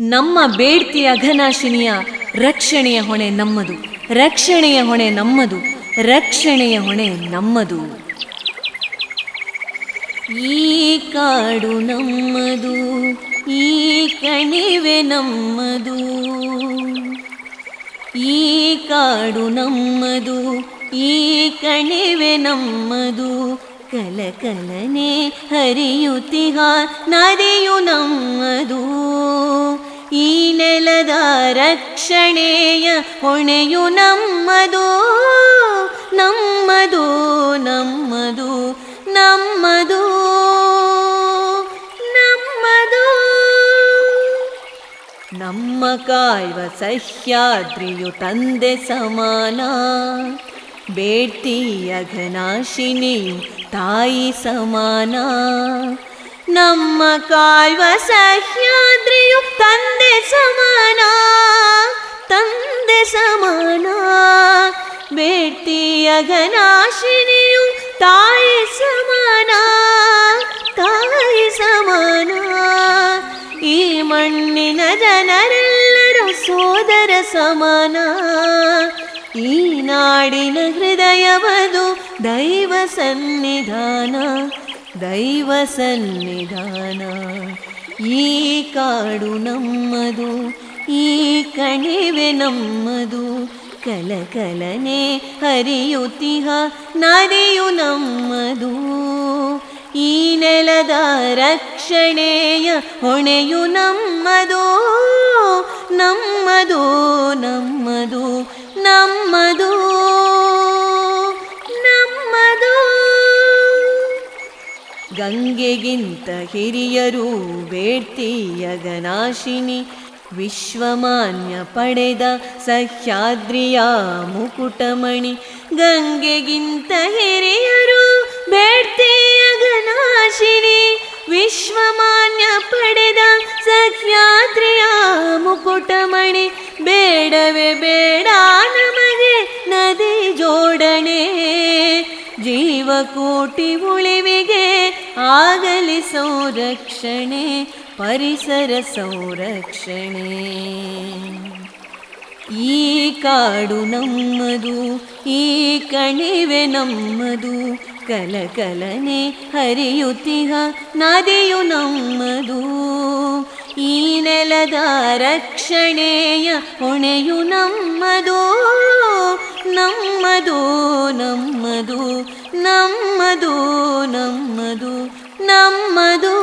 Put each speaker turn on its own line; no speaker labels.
ನಮ್ಮ ಬೇಡ್ತಿ ಅಘನಾಶಿನಿಯ ರಕ್ಷಣೆಯ ಹೊಣೆ ನಮ್ಮದು. ರಕ್ಷಣೆಯ ಹೊಣೆ ನಮ್ಮದು. ರಕ್ಷಣೆಯ ಹೊಣೆ ನಮ್ಮದು. ಈ ಕಾಡು ನಮ್ಮದು. ಈ ಕಣಿವೆ ನಮ್ಮದು. ಈ ಕಾಡು ನಮ್ಮದು. ಈ ಕಣಿವೆ ನಮ್ಮದು. ಕಲಕಲನೆ ಹರಿಯುತ್ತಿಹ ನದಿಯು ನಮ್ಮದು. ಈ ನೆಲದ ರಕ್ಷಣೆಯ ಹೊಣೆಯು ನಮ್ಮದು. ನಮ್ಮದು ನಮ್ಮದು ನಮ್ಮದು. ನಮ್ಮದು. ನಮ್ಮ ಕಾಯುವ ಸಹ್ಯಾದ್ರಿಯು ತಂದೆ ಸಮಾನ. ಬೇಡ್ತಿ ಅಘನಾಶಿನಿಯು ತಾಯಿ ಸಮಾನ. ನಮ್ಮ ಕಾಲ್ವ ಸಹ್ಯಾದ್ರಿಯು ತಂದೆ ಸಮಾನ ತಂದೆ ಸಮಾನ. ಬೇಡ್ತಿ ಅಘನಾಶಿನಿಯು ತಾಯಿ ಸಮಾನ ತಾಯಿ ಸಮಾನ. ಈ ಮಣ್ಣಿನ ಜನರೆಲ್ಲರೂ ಸೋದರ ಸಮಾನ. ಈ ನಾಡಿನ ಹೃದಯವದು ದೈವ ಸನ್ನಿಧಾನ ದೈವ ಸನ್ನಿಧಾನ. ಈ ಕಾಡು ನಮ್ಮದು, ಈ ಕಣಿವೆ ನಮ್ಮದು ಕಲಕಲನೆ ಹರಿಯುತಿಹ ನದಿಯು ನಮ್ಮದು. ಈ ನೆಲದ ರಕ್ಷಣೆಯ ಹೊಣೆಯು ನಮ್ಮದು ನಮ್ಮದು ನಮ್ಮದು. ನಮ್ಮದು ನಮ್ಮದು. ಗಂಗೆಗಿಂತ ಹಿರಿಯರು ಬೇಡ್ತಿಯಗನಾಶಿನಿ ವಿಶ್ವಮಾನ್ಯ ಪಡೆದ ಸಹ್ಯಾದ್ರಿಯ ಮುಕುಟಮಣಿ. ಗಂಗೆಗಿಂತ ಹಿರಿಯರು ಬೇಡ್ತಿಯಗನಾಶಿನಿ ವಿಶ್ವಮಾನ್ಯ ಪಡೆದ ಸಹ್ಯಾದ್ರಿಯ ಮುಕುಟಮಣಿ. ಬೇಡವೇ ಬೇಡ ನಮಗೆ ನದಿ ಜೋಡಣೆ. ಜೀವಕೋಟಿ ಉಳಿವಿಗೆ ಆಗಲಿ ಸಂರಕ್ಷಣೆ, ಪರಿಸರ ಸಂರಕ್ಷಣೆ. ಈ ಕಾಡು ನಮ್ಮದು, ಈ ಕಣಿವೆ ನಮ್ಮದು, ಕಲಕಲನೆ ಹರಿಯುತ್ತಿಹ ನದಿಯು ನಮ್ಮದು. ಈ ನೆಲದ ರಕ್ಷಣೆಯ ಹೊಣೆಯು ನಮ್ಮದು ನಮ್ಮದು ನಮ್ಮದು ನಮ್ಮದು ನಮ್ಮದು ನಮ್ಮದು